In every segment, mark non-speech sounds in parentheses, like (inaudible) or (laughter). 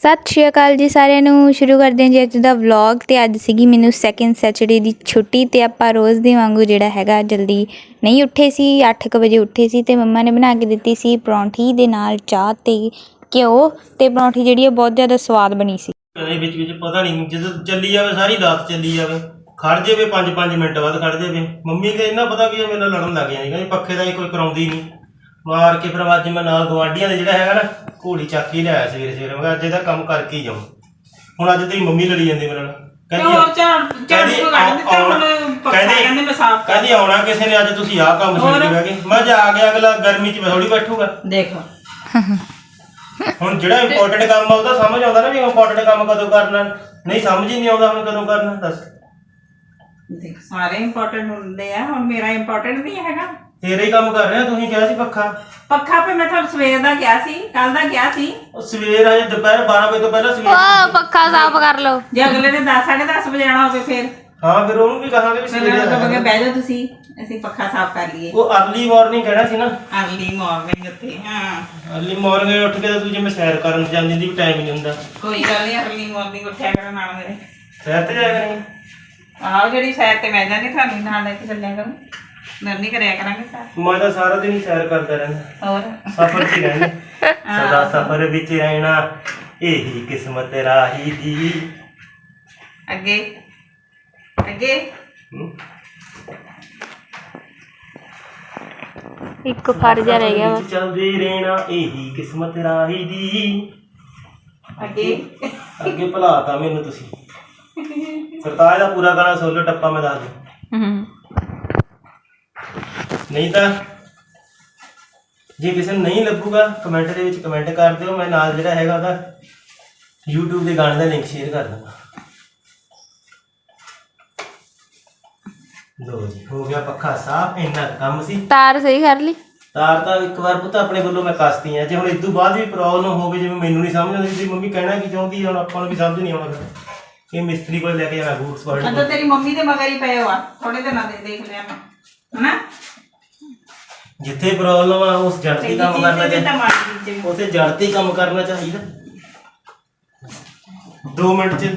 ਸਤਿ ਸ਼੍ਰੀ ਅਕਾਲ ਜੀ ਸਾਰਿਆਂ ਨੂੰ। ਸ਼ੁਰੂ ਕਰਦੇ ਹਾਂ ਜੀ ਅੱਜ ਦਾ ਵਲੌਗ ਤੇ ਅੱਜ ਸੀਗੀ ਮੈਨੂੰ ਸੈਕਿੰਡ ਸੈਚਰਡੇ ਦੀ ਛੁੱਟੀ ਤੇ ਆਪਾਂ ਰੋਜ਼ ਦੇ ਵਾਂਗੂ ਜਿਹੜਾ ਹੈਗਾ ਜਲਦੀ ਨਹੀਂ ਉੱਠੇ ਸੀ 8:00 ਵਜੇ ਉੱਠੇ ਸੀ ਤੇ ਮੰਮਾ ਨੇ ਬਣਾ ਕੇ ਦਿੱਤੀ ਸੀ ਪਰੌਂਠੀ ਦੇ ਨਾਲ ਚਾਹ ਤੇ ਘਿਓ ਤੇ ਪਰੌਂਠੀ ਜਿਹੜੀ ਹੈ ਬਹੁਤ ਜ਼ਿਆਦਾ ਸਵਾਦ ਬਣੀ ਸੀ। ਕਦੇ ਵਿੱਚ ਵਿੱਚ ਪਤਾ ਨਹੀਂ, ਜਦੋਂ ਚੱਲੀ ਜਾਵੇ ਸਾਰੀ ਰਾਤ ਚੱਲੀ ਜਾਵੇ, ਖੜ ਜਾਵੇ 5-5 ਮਿੰਟ ਬਾਅਦ ਖੜ ਜਾਵੇ। ਮੰਮੀ ਕੇ ਇੰਨਾ ਪਤਾ ਵੀ ਇਹ ਮੇਰੇ ਨਾਲ ਲੜਨ ਲੱਗ ਜਾਂਦੀ ਕਹਿੰਦੀ, ਪੱਖੇ ਦਾ ਹੀ ਕੋਈ ਕਰਾਉਂਦੀ ਨਹੀਂ ਮਾਰ ਕੇ ਫਿਰ ਅੱਜ ਮੈਂ ਨਾਲ ਗਵਾਂਢੀਆਂ ਦੇ ਜਿਹੜਾ ਹੈਗਾ ਨਾ ਘੋੜੀ ਚੱਕ ਲਿਆਇਆ ਸਵੇਰੇ ਸਵੇਰੇ। ਮੈਂ ਕਿਹਾ ਅੱਜ ਇਹਦਾ ਕੰਮ ਕਰਕੇ ਹੀ ਜਾਉਂ ਹੁਣ ਅੱਜ ਤੇਰੀ ਮੰਮੀ ਲੜੀ ਜਾਂਦੀ ਮੇਰੇ ਨਾਲ। ਤੇ ਹੋਰ ਝਾੜ ਝਾੜੂ ਕਹਿੰਦੀ ਤੋਂ ਕੱਢ ਦਿੱਤਾ ਆਉਣਾ- ਹੁਣ ਪੱਖਾ ਕਹਿੰਦੇ ਮੈਂ ਸਾਫ਼ ਕਰ ਕਹਿੰਦੀ ਆਉਣਾ ਕਿਸੇ ਨੇ ਅੱਜ ਤੁਸੀਂ ਆਹ ਕੰਮ ਛੱਡ ਕੇ ਬਹਿ ਗਏ ਮੈਂ ਜਾ ਆ ਗਿਆ ਅਗਲਾ ਗਰਮੀ 'ਚ ਮੈਂ ਥੋੜੀ ਬੈਠੂਗਾ। ਦੇਖੋ ਹੁਣ ਜਿਹੜਾ ਇੰਪੋਰਟੈਂਟ ਕੰਮ ਆ ਉਹਦਾ ਸਮਝ ਆਉਂਦਾ ਨਾ ਵੀ ਇੰਪੋਰਟੈਂਟ ਕੰਮ ਕਦੋਂ ਕਰਨਾ। ਨਹੀਂ ਸਮਝ ਹੀ ਨਹੀਂ ਆਉਂਦਾ ਹੁਣ ਕਦੋਂ ਕਰਨਾ ਦੱਸ। ਦੇਖ ਸਾਰੇ ਇੰਪੋਰਟੈਂਟ ਹੁੰਦੇ ਆ ਹੁਣ ਮੇਰਾ ਇੰਪੋਰਟੈਂਟ ਨਹੀਂ ਹੈਗਾ। ਤੇਰੇ ਹੀ ਕੰਮ ਕਰ ਰਿਹਾ ਤੂੰ ਹੀ ਕਿਹਾ ਸੀ ਪੱਖਾ? ਪੱਖਾ ਪੇ ਮੈਂ ਤੁਹਾਨੂੰ ਸਵੇਰ ਦਾ ਕਿਹਾ ਸੀ ਕੱਲ ਦਾ ਕਿਹਾ ਸੀ। ਉਹ ਸਵੇਰ ਹਜੇ ਦੁਪਹਿਰ 12 ਵਜੇ ਤੋਂ ਪਹਿਲਾਂ ਸਵੇਰ ਵਾਹ ਪੱਖਾ ਸਾਫ਼ ਕਰ ਲਓ। ਜੇ ਅਗਲੇ ਨੇ 10 10:30 ਵਜੇ ਆਣਾ ਹੋਵੇ ਫਿਰ। ਹਾਂ ਫਿਰ ਉਹਨੂੰ ਵੀ ਕਹਾਂਗੇ ਵੀ ਸਵੇਰੇ ਆਣਾ। ਕਹਾਂਗੇ ਬਹਿ ਜਾਓ ਤੁਸੀਂ ਅਸੀਂ ਪੱਖਾ ਸਾਫ਼ ਕਰ ਲਈਏ। ਉਹ ਅਰਲੀ ਮਾਰਨਿੰਗ ਕਹਿਣਾ ਸੀ ਨਾ। ਅਰਲੀ ਮਾਰਨਿੰਗ ਉੱਤੇ ਹਾਂ। ਅਰਲੀ ਮਾਰਨਿੰਗ ਉੱਠ ਕੇ ਤਾਂ ਤੂੰ ਜਿਵੇਂ ਸੈਰ ਕਰਨ ਜਾਂਦੀ ਦੀ ਵੀ ਟਾਈਮ ਨਹੀਂ ਹੁੰਦਾ। ਕੋਈ ਗੱਲ ਨਹੀਂ ਅਰਲੀ ਮਾਰਨਿੰਗ ਉੱਠਿਆ ਕਰਨ ਨਾਲ ਮੇਰੇ। ਸੈਰ ਤੇ ਜਾਇਆ ਕਰਾਂਗੇ। ਆਹ ਜਿਹੜੀ ਸਾਈਡ ਤੇ ਮੈਂ ਜਾਂਦੀ ਤੁਹਾਨੂੰ ਨਾਲ ਲੈ ਕੇ ਚੱਲਿਆ ਕਰੂੰ। ਮੈਂ ਨਹੀਂ ਕਰਿਆ ਕਰਾਂਗੇ ਸਰ ਮੈਂ ਤਾਂ ਸਾਰਾ ਦਿਨ ਹੀ ਸੈਰ ਕਰਦਾ ਰਹਿੰਦਾ। ਹੋਰ? ਸਫਰ 'ਚ ਹੀ ਰਹਿੰਦਾ। ਸਦਾ ਸਫਰ ਵਿੱਚ ਰਹਿਣਾ ਇਹੀ ਕਿਸਮਤ ਰਾਹੀ ਦੀ। ਅੱਗੇ? ਅੱਗੇ? ਹੂੰ। ਇੱਕ ਫਰਜ਼ ਰਹਿ ਗਿਆ ਵਿੱਚ ਚੱਲਦੇ ਰਹਿਣਾ ਇਹੀ ਕਿਸਮਤ ਰਾਹੀ ਦੀ। ਅੱਗੇ? ਅੱਗੇ ਭੁਲਾਤਾ ਮੈਨੂੰ ਤੁਸੀਂ। ਸਰਤਾਜ ਦਾ ਪੂਰਾ ਗਾਣਾ ਸੁਣ ਲਓ ਟੱਪਾ ਮੈਂ ਦੱਸ ਦੂੰ ਹੂੰ। ਨਹੀਂ ਤਾਂ ਜੇ ਕਿਸੇ ਨੂੰ ਨਹੀਂ ਲੱਗੂਗਾ ਕਮੈਂਟ ਦੇ ਵਿੱਚ ਕਮੈਂਟ ਕਰ ਦਿਓ ਮੈਂ ਨਾਲ ਜਿਹੜਾ ਹੈਗਾ ਉਹਦਾ YouTube ਦੇ ਗਾਣੇ ਦਾ ਲਿੰਕ ਸ਼ੇਅਰ ਕਰ ਦੂੰਗਾ ਲੋ ਜੀ ਹੋ ਗਿਆ ਪੱਖਾ ਸਾਫ਼ ਇੰਨਾ ਕੰਮ ਸੀ। ਤਾਰ ਸਹੀ ਕਰ ਲਈ। ਤਾਰ ਤਾਂ ਇੱਕ ਵਾਰ ਪੁੱਤ ਆਪਣੇ ਵੱਲੋਂ ਮੈਂ ਕੱਸਤੀ ਆ। ਜੇ ਹੁਣ ਇਦੋਂ ਬਾਅਦ ਵੀ ਪ੍ਰੋਬਲਮ ਹੋਵੇ ਜਿਵੇਂ ਮੈਨੂੰ ਨਹੀਂ ਸਮਝ ਆਉਂਦੀ ਵੀ ਮੰਮੀ ਕਹਿਣਾ ਕੀ ਚਾਹੁੰਦੀ ਆ ਹੁਣ ਆਪਾਂ ਨੂੰ ਵੀ ਸਮਝ ਨਹੀਂ ਆਉਂਦਾ। ਫਿਰ। ਇਹ ਮਿਸਤਰੀ ਕੋਲ ਲੈ ਕੇ ਜਾਣਾ ਬੂਟਸ ਵਾਲੇ ਅੰਦਰ ਤੇਰੀ ਮੰਮੀ ਦੇ ਮਗਰ ਹੀ ਪਏ ਹੋ ਆ। ਥੋੜੇ ਦਿਨਾਂ ਦੇ ਦੇਖ ਲਿਆ ਮੈਂ। ਹਨਾ? ਜਿੱਥੇ ਪ੍ਰੋਬਲਮ ਆ ਉਸ ਜੜ ਤੇ ਕੰਮ ਕਰਨਾ ਚੀਜ਼ ਤੇ ਚਾਹੀਦਾ। ਤਾਂ ਮਾੜੀ ਚੀਜ਼ ਉਥੇ ਜੜ ਤੇ ਹੀ ਕੰਮ ਕਰਨਾ ਚਾਹੀਦਾ। 2 ਮਿੰਟ ਚ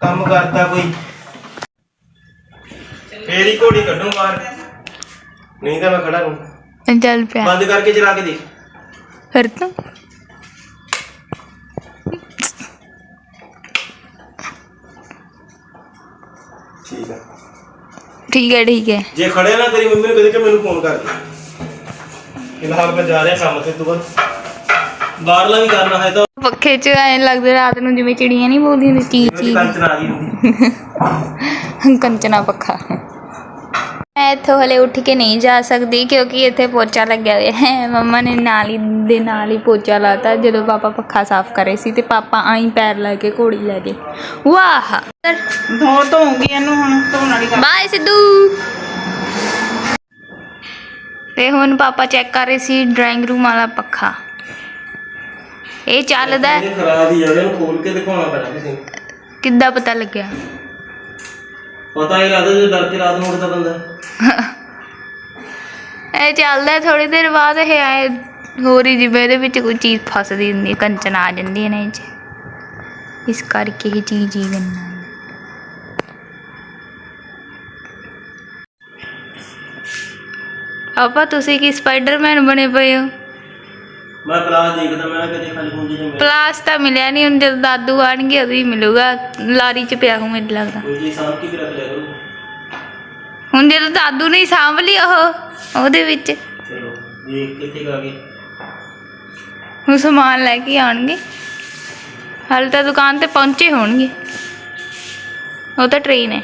ਕੰਮ ਕਰਦਾ ਕੋਈ। ਫੇਰ ਹੀ ਘੋੜੀ ਕੱਢੂ ਬਾਹਰ। ਨਹੀਂ ਤਾਂ ਮੈਂ ਖੜਾ ਰਹੂੰ ਚੱਲ ਪਿਆ। ਬੰਦ ਕਰਕੇ ਚਲਾ ਕੇ ਦੇਖ। ਫਿਰ ਤੂੰ। ਠੀਕ ਹੈ ਠੀਕ ਹੈ। ਜੇ ਖੜੇ ਨਾ ਤੇਰੀ ਮੰਮੀ ਨੂੰ ਕਦੇ ਕਿ ਮੈਨੂੰ ਫੋਨ ਕਰ ਦੇ। ਫਿਲਹਾਲ ਮੈਂ ਜਾ ਰਿਹਾ ਕੰਮ ਤੇ ਤੂੰ ਬਾਅਦ ਬਾਹਰਲਾ ਵੀ ਕਰਨਾ ਹੈ ਤਾਂ। ਪੱਖੇ 'ਚ ਐਂ ਲੱਗਦਾ ਰਾਤ ਨੂੰ ਜਿਵੇਂ ਚਿੜੀਆਂ ਨਹੀਂ ਬੋਲਦੀਆਂ ਨੇ ਚੀ ਚੀ ਕੰਚਨ ਆ ਗਈ। (laughs) ਕੰਚਨਾ ਪੱਖਾ। ਮੈਂ ਇੱਥੋਂ ਹਲੇ ਉੱਠ ਕੇ ਨਹੀਂ ਜਾ ਸਕਦੀ ਕਿਉਂਕਿ ਇੱਥੇ ਪੋਚਾ ਲੱਗਿਆ ਹੋਇਆ ਹੈ। ਮੰਮਾ ਨੇ ਨਾਲ ਹੀ ਦੇ ਨਾਲ ਹੀ ਪੋਚਾ ਲਾਤਾ ਜਦੋਂ ਪਾਪਾ ਪੱਖਾ ਸਾਫ਼ ਕਰੇ ਸੀ ਤੇ ਪਾਪਾ ਆਈ ਪੈਰ ਲੈ ਕੇ ਘੋੜੀ ਲੈ ਕੇ ਵਾਹ! ਧੋ ਧੋਉਂਗੀ ਇਹਨੂੰ ਹੁਣ ਧੋਣ ਵਾਲੀ ਗੱਲ। ਬਾਏ ਸਿੱਧੂ! ਤੇ ਹੁਣ ਪਾਪਾ ਚੈੱਕ ਕਰ ਰਹੇ ਸੀ ਡਰਾਇੰਗ ਰੂਮ ਵਾਲਾ ਪੱਖਾ। ਇਹ ਚੱਲਦਾ ਹੈ। ਇਹ ਖਰਾਬ ਹੀ ਆ ਇਹਨੂੰ ਖੋਲ ਕੇ ਦਿਖਾਉਣਾ ਪੈਣਾ ਕਿਸੇ ਨੂੰ। ਕਿੱਦਾਂ ਪਤਾ ਲੱਗਿਆ? ਪਤਾ ਹੀ ਲੱਗਦਾ ਜੇ ਡਰ ਕੇ ਰਾਤ ਨੂੰ ਉੱਠਦਾ ਬੰਦਾ। ਇਹ ਚੱਲਦਾ ਥੋੜੀ ਦੇਰ ਬਾਅਦ ਇਹ ਐ ਹੋਰ ਹੀ ਜਿਵੇਂ ਇਹਦੇ ਵਿੱਚ ਕੋਈ ਚੀਜ਼ ਫਸਦੀ ਹੁੰਦੀ ਕੰਚਨ ਆ ਜਾਂਦੀ ਹੈ ਨਾ ਇਹ 'ਚ। ਇਸ ਕਰਕੇ ਇਹ ਚੀਜ਼ ਹੀ ਹੈ। ਪਾਪਾ ਤੁਸੀਂ ਕੀ ਸਪਾਈਡਰਮੈਨ ਬਣੇ ਪਏ ਹੋ? ਮੈਂ ਕਲਾਸ ਦੇਖਦਾ ਮੈਂ ਕਦੇ ਖਾਲੀ ਹੁੰਦੀ ਜਿਵੇਂ ਪਲਾਸ ਤਾਂ ਮਿਲਿਆ ਨਹੀਂ ਹੁਣ ਜਦੋਂ ਦਾਦੂ ਆਣਗੇ ਉਦੋਂ ਹੀ ਮਿਲੂਗਾ। ਲਾਰੀ 'ਚ ਪਿਆ ਹੂੰ ਮੈਨੂੰ ਲੱਗਦਾ। ਕੋਈ ਜੀ ਸਾਂਭ ਕੇ ਵੀ ਰੱਖ ਲਿਆ ਕਰੋ। ਹੁਣ ਜਦੋਂ ਦਾਦੂ ਨੇ ਹੀ ਸਾਂਭ ਲਈ ਉਹ ਉਹਦੇ ਵਿੱਚ। ਚਲੋ ਦੇਖ ਕਿੱਥੇ ਗਾ ਗਏ? ਹੁਣ ਸਮਾਨ ਲੈ ਕੇ ਆਉਣਗੇ। ਹਾਲੇ ਤਾਂ ਦੁਕਾਨ ਤੇ ਪਹੁੰਚੇ ਹੋਣਗੇ। ਉਹ ਤਾਂ ਟ੍ਰੇਨ ਹੈ।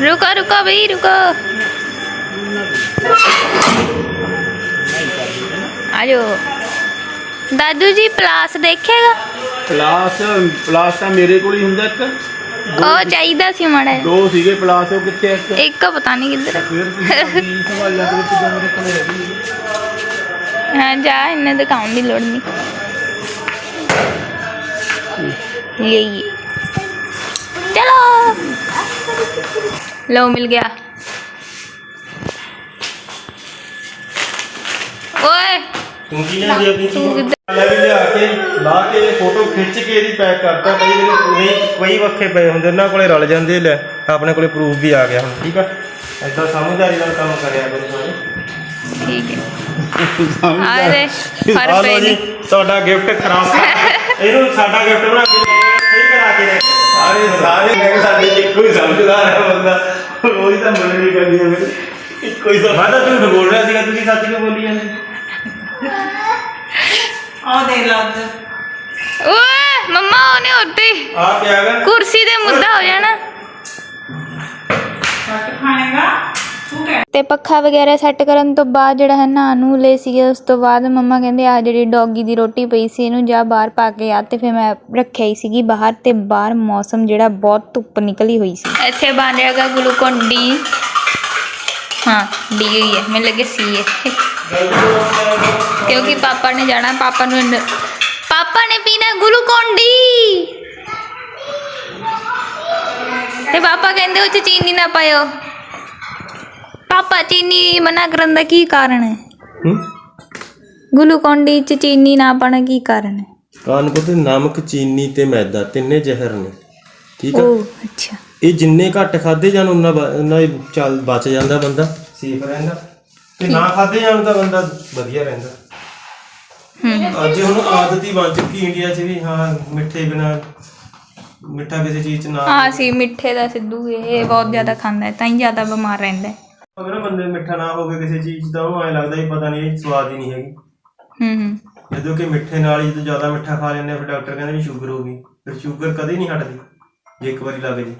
ਰੁਕੋ ਰੁਕੋ ਬਈ ਰੁਕੋ। ਆਜੋ। ਦਾਦੂ ਜੀ ਪਲਾਸ ਦੇਖੇਗਾ? ਪਲਾਸ ਪਲਾਸ ਤਾਂ ਮੇਰੇ ਕੋਲ ਹੀ ਹੁੰਦਾ ਇੱਕ। ਉਹ ਚਾਹੀਦਾ ਸੀ ਮਾੜਾ ਜਿਹਾ। ਦੋ ਸੀਗੇ ਪਲਾਸ ਉਹ ਕਿੱਥੇ ਆ ਇੱਕ ਇੱਕ ਪਤਾ ਨਹੀਂ ਕਿੱਧਰ ਫਿਰ ਤੁਸੀਂ ਸਵਾਲ ਲੱਗ ਵਿੱਚ ਜੋ ਮੇਰੇ ਕੋਲ ਹੈਗੀ ਹਾਂ ਜਾ ਇਹਨੇ ਦਿਖਾਉਣ ਦੀ ਲੋੜ ਨਹੀਂ ਯੇ ਚਲੋ ਲਓ ਮਿਲ ਗਿਆ ਓਏ ਤੂੰ ਕੀ ਲੈਂਦੀ ਤੂੰ ਕਿੱਧਰ ਲਿਆ ਕੇ ਲਾ ਕੇ ਫੋਟੋ ਖਿੱਚ ਕੇ ਇਹਦੀ ਪੈਕ ਕਰਤਾ ਕਈ ਵਾਰੀ ਨਹੀਂ ਕਈ ਵੱਖੇ ਪਏ ਹੁੰਦੇ ਉਹਨਾਂ ਕੋਲੇ ਰਲ ਜਾਂਦੇ ਲੈ ਆਪਣੇ ਕੋਲੇ ਪ੍ਰੂਫ ਵੀ ਆ ਗਿਆ ਹੁਣ ਠੀਕ ਆ? ਏਦਾਂ ਸਮਝਦਾਰੀ ਨਾਲ ਕੰਮ ਕਰਿਆ ਕਰੋ ਸਾਰੇ। ਠੀਕ ਹੈ। ਆ ਹਰ ਪੇ ਜੀ ਤੁਹਾਡਾ ਗਿਫਟ ਖਰਾਬ (laughs) ਇਹਨੂੰ ਸਾਡਾ ਗਿਫਟ ਬਣਾ ਕੇ ਲੈ ਆਏ, ਸਹੀ ਕਰਾ ਕੇ ਲੈ ਆਏ। ਸਾਰੇ ਸਾਰੇ ਲੈ ਕੇ ਸਾਡੇ ਚ ਇੱਕੋ ਹੀ ਸਮਝਦਾਰ ਹੈ ਬੰਦਾ। ਉਹੀ ਤਾਂ ਮੰਨਣੀ ਪੈਂਦੀ ਹੈ ਫਿਰ। ਇੱਕੋ ਹੀ ਮੈਂ ਤਾਂ ਝੂਠ ਬੋਲ ਰਿਹਾ ਸੀਗਾ ਤੁਸੀਂ ਸੱਚ ਕਿਉਂ ਬੋਲੀ ਜਾਂਦੇ? ਓਏ ਮੰਮਾ ਉਹਨੇ ਉੱਤੇ ਆ ਪਿਆ ਗਾ। ਕੁਰਸੀ ਤੇ ਮੁੱਦਾ ਹੋ ਜਾਣਾ। ਕੱਟ ਖਾਣੇਗਾ ਤੂੰ ਕਹਿ। ਤੇ ਪੱਖਾ ਵਗੈਰਾ ਸੈੱਟ ਕਰਨ ਤੋਂ ਬਾਅਦ ਜਿਹੜਾ ਹੈ ਨਾ ਨੂੰ ਲੈ ਸੀਗੇ ਉਸ ਤੋਂ ਬਾਅਦ ਮੰਮਾ ਕਹਿੰਦੇ ਆ ਜਿਹੜੀ ਡੌਗੀ ਦੀ ਰੋਟੀ ਪਈ ਸੀ ਇਹਨੂੰ ਜਾ ਬਾਹਰ ਪਾ ਕੇ ਆ। ਤੇ ਫਿਰ ਮੈਂ ਰੱਖਿਆ ਹੀ ਸੀਗੀ ਬਾਹਰ ਤੇ ਬਾਹਰ ਮੌਸਮ ਜਿਹੜਾ ਬਹੁਤ ਧੁੱਪ ਨਿਕਲੀ ਹੋਈ ਸੀ। ਇੱਥੇ ਬਣ ਰਿਹਾਗਾ ਗਲੂਕੋਨ ਡੀ। ਹਾਂ ਡੀ ਹੋਈ ਹੈ ਮੈਨੂੰ ਲੱਗੇ ਸੀ ਹੈ ਕਿਉਂਕਿ ਪਾਪਾ ਨੇ ਜਾਣਾ ਪਾਪਾ ਨੂੰ ਨ- ਪਾਪਾ ਨੇ ਪੀਣਾ ਗਲੂਕੋਨ ਡੀ ਤੇ ਪਾਪਾ ਕਹਿੰਦੇ ਉਹ ਚ ਚੀਨੀ ਨਾ ਪਾਇਓ ਪਾਪਾ ਚੀਨੀ ਮਨਾ ਕਰਨ ਦਾ ਕੀ ਕਾਰਨ ਹੈ ਹੂੰ ਗਲੂਕੋਨ ਡੀ ਚ ਚੀਨੀ ਨਾ ਪਾਣਾ ਕੀ ਕਾਰਨ ਹੈ ਕਾਨ ਪੁੱਤ ਨਮਕ ਚੀਨੀ ਤੇ ਮੈਦਾ ਤਿੰਨੇ ਜ਼ਹਿਰ ਨੇ ਠੀਕ ਆ ਓ ਅੱਛਾ ਇਹ ਜਿੰਨੇ ਘੱਟ ਖਾਦੇ ਜਾਣ ਉਹਨਾਂ ਉਹਨਾਂ ਹੀ ਚੱਲ ਬਚ ਜਾਂਦਾ ਬੰਦਾ ਸੇਫ ਰਹਿੰਦਾ ਤੇ ਨਾ ਖਾਦੇ ਜਾਣ ਤਾਂ ਬੰਦਾ ਵਧੀਆ ਰਹਿੰਦਾ। ਹੂੰ। ਅੱਜ ਹੁਣ ਆਦਤ ਹੀ ਬਣ ਚੁੱਕੀ ਇੰਡੀਆ 'ਚ ਵੀ ਹਾਂ ਮਿੱਠੇ ਬਿਨਾ ਮਿੱਠਾ ਕਿਸੇ ਚੀਜ਼ 'ਚ ਨਾ ਆ ਸੀ ਮਿੱਠੇ ਦਾ ਸਿੱਧੂ ਇਹ ਬਹੁਤ ਜ਼ਿਆਦਾ ਖਾਂਦਾ ਹੈ ਤਾਂ ਹੀ ਜ਼ਿਆਦਾ ਬਿਮਾਰ ਰਹਿੰਦਾ ਹੈ। ਅਗਰ ਨਾ ਬੰਦੇ ਮਿੱਠਾ ਨਾ ਹੋਵੇ ਕਿਸੇ ਚੀਜ਼ ਤਾਂ ਉਹਨੂੰ ਐ ਲੱਗਦਾ ਹੀ ਪਤਾ ਨਹੀਂ ਇਹ ਸਵਾਦ ਹੀ ਨਹੀਂ ਹੈਗੀ। ਹੂੰ ਹੂੰ। ਜਦੋਂ ਕਿ ਮਿੱਠੇ ਨਾਲ ਹੀ ਜਦੋਂ ਜ਼ਿਆਦਾ ਮਿੱਠਾ ਖਾ ਲੈਂਦੇ ਆ ਫਿਰ ਡਾਕਟਰ ਕਹਿੰਦੇ ਵੀ ਸ਼ੂਗਰ ਹੋ ਗਈ ਫਿਰ ਸ਼ੂਗਰ ਕਦੇ ਨਹੀਂ ਹਟਦੀ ਜੇ ਇੱਕ ਵਾਰੀ ਲੱਗ ਜੇ।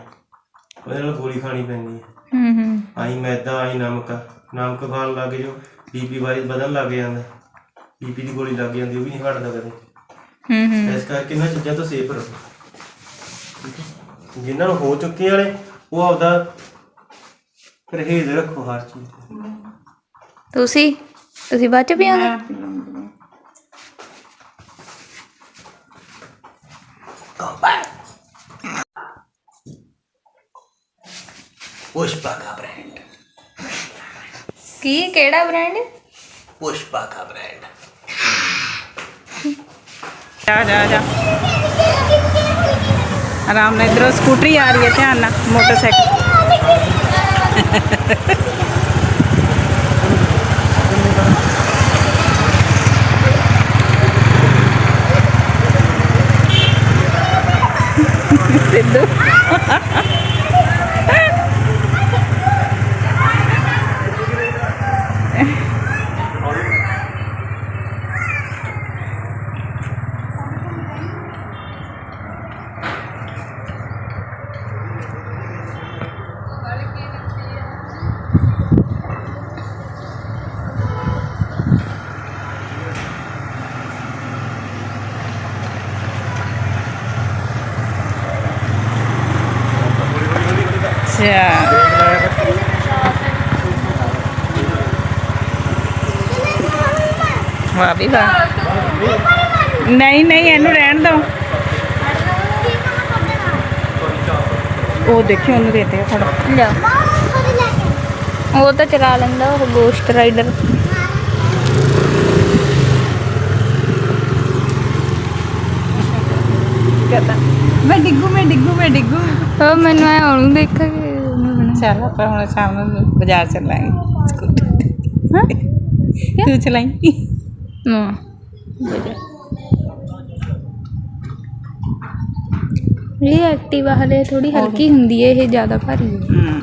ਉਹਦੇ ਨਾਲ ਗੋਲੀ ਖਾਣੀ ਪੈਂਦੀ ਹੈ। ਹੂੰ ਹੂੰ। ਆਈ ਮੈਦਾ ਆਈ ਨਮਕ ਆ। ਨਮਕ ਖਾਣ ਲੱਗ ਜੋ ਬੀਪੀ ਵਾਈਜ਼ ਵਧਣ ਲੱਗ ਜਾਂਦਾ ਬੀਪੀ ਦੀ ਗੋਲੀ ਲੱਗ ਜਾਂਦੀ ਉਹ ਵੀ ਨਹੀਂ ਹਟਦਾ ਕਦੇ ਹੂੰ ਹੂੰ ਇਸ ਕਰਕੇ ਇਹਨਾਂ ਚੀਜ਼ਾਂ ਤੋਂ ਸੇਫ ਰਹੋ ਠੀਕ ਹੈ? ਜਿਨ੍ਹਾਂ ਨੂੰ ਹੋ ਚੁੱਕੀਆਂ ਨੇ ਉਹ ਆਪਦਾ ਪਰਹੇਜ਼ ਰੱਖੋ ਹਰ ਚੀਜ਼ ਤੋਂ ਤੁਸੀਂ ਤੁਸੀਂ ਬਾਅਦ ਚ ਪੀਓਗੇ पुष्पा का ब्रांड ਕੀ ਕਿਹੜਾ ਬ੍ਰਾਂਡ पुष्पा का ब्रांड ਜਾ ਜਾ ਜਾ ਆਰਾਮ ਨਾਲ ਇਧਰੋਂ ਸਕੂਟਰੀ ਆ ਰਹੀ ਹੈ ਧਿਆਨ ਨਾਲ ਮੋਟਰਸਾਈਕਲ (laughs) ਵਾਹ ਵੀ ਵਾਹ ਨਹੀਂ ਨਹੀਂ ਇਹਨੂੰ ਰਹਿਣ ਦੋ ਉਹ ਦੇਖਿਓ ਉਹਨੂੰ ਦੇਤੇ ਥੋੜਾ ਲਿਆ। ਉਹ ਤਾਂ ਚਲਾ ਲੈਂਦਾ ਉਹ ਗੋਸਟ ਰਾਈਡਰ ਮੈਂ ਡਿੱਗੂ ਮੈਂ ਡਿੱਗੂ ਮੈਂ ਡਿੱਗੂ। ਉਹ ਮੈਨੂੰ ਐ ਉਹਨੂੰ ਦੇਖਾਂਗੇ ਚੱਲ ਆਪਾਂ ਹੁਣ ਸ਼ਾਮ ਨੂੰ ਬਾਜ਼ਾਰ ਚੱਲਾਂਗੇ। ਤੂੰ ਚਲਾਈ? ਨਾ ਇਹ ਐਕਟਿਵਾ ਹਲੇ ਥੋੜੀ ਹਲਕੀ ਹੁੰਦੀ ਹੈ ਇਹ ਜ਼ਿਆਦਾ ਭਾਰੀ ਹੈ।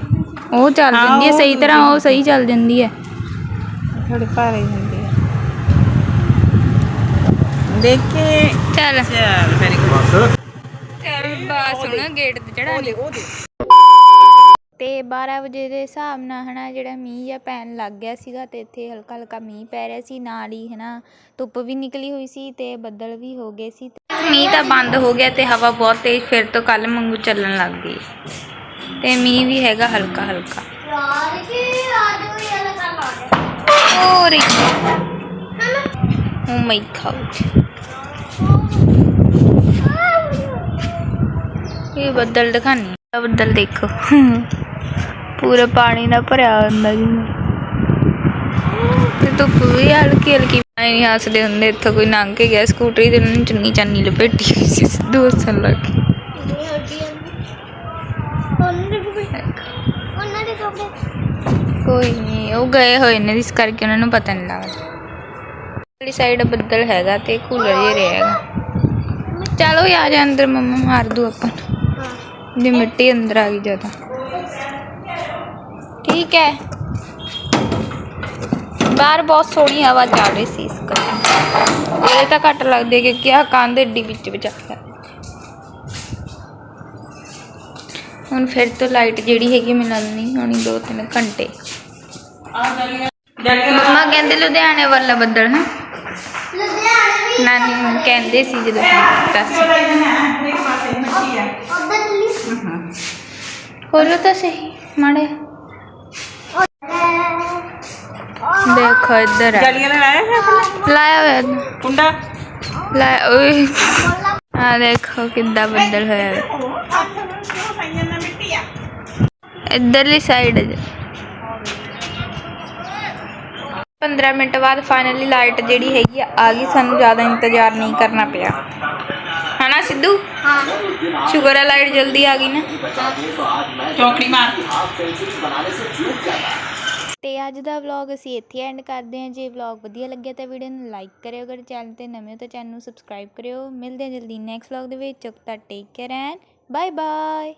ਉਹ ਚੱਲ ਹਾਂ, ਜਾਂਦੀ ਹੈ ਉਹ ਸਹੀ ਤਰ੍ਹਾਂ ਉਹ ਸਹੀ ਚੱਲ ਜਾਂਦੀ ਹੈ। ਥੋੜੀ ਭਾਰੀ ਹੁੰਦੀ ਹੈ। ਦੇਖ। ਕੇ ਚੱਲ। ਚੱਲ ਵੈਰੀ ਗੁੱਡ ਬਸ। ਚੱਲ ਬਸ ਹੁਣ ਗੇਟ ਤੇ ਚੜਾ ਲਈ ਤੇ 12 ਵਜੇ ਦੇ ਹਿਸਾਬ ਨਾਲ ਹਨਾ ਜਿਹੜਾ ਮੀਂਹ ਜਾਂ ਪੈਣ ਲੱਗ ਗਿਆ ਸੀਗਾ ਤੇ ਇੱਥੇ ਹਲਕਾ ਹਲਕਾ ਮੀਂਹ ਪੈ ਰਿਹਾ ਸੀ, ਨਾਲ ਹੀ ਹਨਾ ਧੁੱਪ ਵੀ ਨਿਕਲੀ ਹੋਈ ਸੀ ਤੇ ਬੱਦਲ ਵੀ ਹੋ ਗਏ ਸੀ ਮੀਂਹ ਤਾਂ ਬੰਦ ਹੋ ਗਿਆ ਤੇ ਹਵਾ ਬਹੁਤ ਤੇਜ਼, ਫਿਰ ਤੋਂ ਕੱਲ੍ਹ ਵਾਂਗੂ ਚੱਲਣ ਲੱਗ ਗਈ। ਤੇ ਮੀਂਹ ਵੀ ਹੈਗਾ ਹਲਕਾ ਹਲਕਾ। ਹੋਰ ਓ ਮਾਈ ਗॉड ਇਹ ਬੱਦਲ ਦਿਖਾਨੀ ਬੱਦਲ ਦੇਖੋ। ਪੂਰਾ ਪਾਣੀ ਨਾਲ ਭਰਿਆ ਹੁੰਦਾ ਜੀ। ਤੇ ਧੁੱਪ ਵੀ ਹਲਕੀ ਹਲਕੀ ਐ ਨਹੀਂ ਹੱਸਦੇ ਹੁੰਦੇ ਇੱਥੋਂ ਕੋਈ ਲੰਘ ਕੇ ਗਿਆ ਸਕੂਟਰੀ ਤੇ ਉਹਨਾਂ ਨੇ ਚੁੰਨੀ ਚਾਨੀ ਲਪੇਟੀ ਹੋਈ ਸੀ ਸਿੱਧੂ ਹੱਸਣ ਲੱਗ ਗਏ ਕੋਈ ਨਹੀਂ ਉਹ ਗਏ ਹੋਏ ਨੇ ਇਸ ਕਰਕੇ ਉਹਨਾਂ ਨੂੰ ਪਤਾ ਨਹੀਂ ਲੱਗਦਾ। ਵਾਲੀ ਸਾਈਡ ਬੱਦਲ ਹੈਗਾ ਤੇ ਕੂਲਰ ਜਿਹਾ ਰਹੇਗਾ ਚਲੋ ਆ ਜਾ ਅੰਦਰ ਮੰਮਾ ਮਾਰ ਦੂ ਆਪਾਂ ਨੂੰ। ਜੇ ਮਿੱਟੀ ਅੰਦਰ ਆ ਗਈ ਜ਼ਿਆਦਾ ਠੀਕ ਹੈ। ਬਾਹਰ ਬਹੁਤ ਸੋਹਣੀ ਹਵਾ ਚੱਲ ਰਹੀ ਸੀ ਇਸ ਕਰਕੇ। ਇਹ ਤਾਂ ਘੱਟ ਲੱਗਦੀ ਕਿਉਂਕਿ ਆਹ ਕੰਧ ਏਡੀ ਵਿੱਚ ਵਿੱਚ ਆ ਹੁਣ ਫਿਰ ਤੋਂ ਲਾਈਟ ਜਿਹੜੀ ਹੈਗੀ ਮੈਨੂੰ ਨਹੀਂ ਹੋਣੀ ਦੋ ਤਿੰਨ ਘੰਟੇ। ਮੰਮਾ ਕਹਿੰਦੇ ਲੁਧਿਆਣੇ ਵੱਲ ਬੱਦਲ ਹਾਂ? ਨਾਨੀ ਹੁਣ ਕਹਿੰਦੇ ਸੀ ਜਦੋਂ ਫੋਨ ਕੀਤਾ ਸੀ। ਇੱਕ ਪਾਸੇ ਮਿੱਟੀ ਆ। ਖੋਲੋ ਤਾਂ ਸਹੀ ਮਾੜੇ ਦੇਖੋ ਇੱਧਰ ਆ ਜਲੀਆਂ ਨੇ ਲਾਇਆ ਹੈ ਆਪਣਾ ਲਾਇਆ ਹੋਇਆ ਇਹਨੇ। ਕੁੰਡਾ ਲਾਇਆ ਓਏ ਆ ਦੇਖੋ ਕਿੱਦਾਂ ਬੱਦਲ ਹੋਇਆ ਹੈ। ਖਾਈਆਂ ਨਾ ਮਿੱਟੀ ਆ ਇੱਧਰਲੀ ਸਾਈਡ 15 ਮਿੰਟ ਬਾਅਦ ਫਾਈਨਲੀ ਲਾਈਟ ਜਿਹੜੀ ਹੈਗੀ ਆ ਆ ਗਈ ਸਾਨੂੰ ਜ਼ਿਆਦਾ ਇੰਤਜ਼ਾਰ ਨਹੀਂ ਕਰਨਾ ਪਿਆ ਅਤੇ ਅੱਜ ਦਾ ਵਲੋਗ ਅਸੀਂ ਇੱਥੇ ਐਂਡ ਕਰਦੇ ਹਾਂ। ਜੇ ਵਲੋਗ ਵਧੀਆ ਲੱਗਿਆ ਤਾਂ ਵੀਡੀਓ ਨੂੰ ਲਾਈਕ ਕਰਿਓ। ਅਗਰ ਚੈਨਲ ਤੇ ਨਵੇਂ ਹੋ ਤਾਂ ਚੈਨਲ ਨੂੰ ਸਬਸਕ੍ਰਾਈਬ ਕਰਿਓ। ਮਿਲਦੇ ਹਾਂ ਜਲਦੀ ਨੈਕਸਟ ਵਲੋਗ ਦੇ ਵਿੱਚ। ਤੱਕ ਤੱਕ take care and bye bye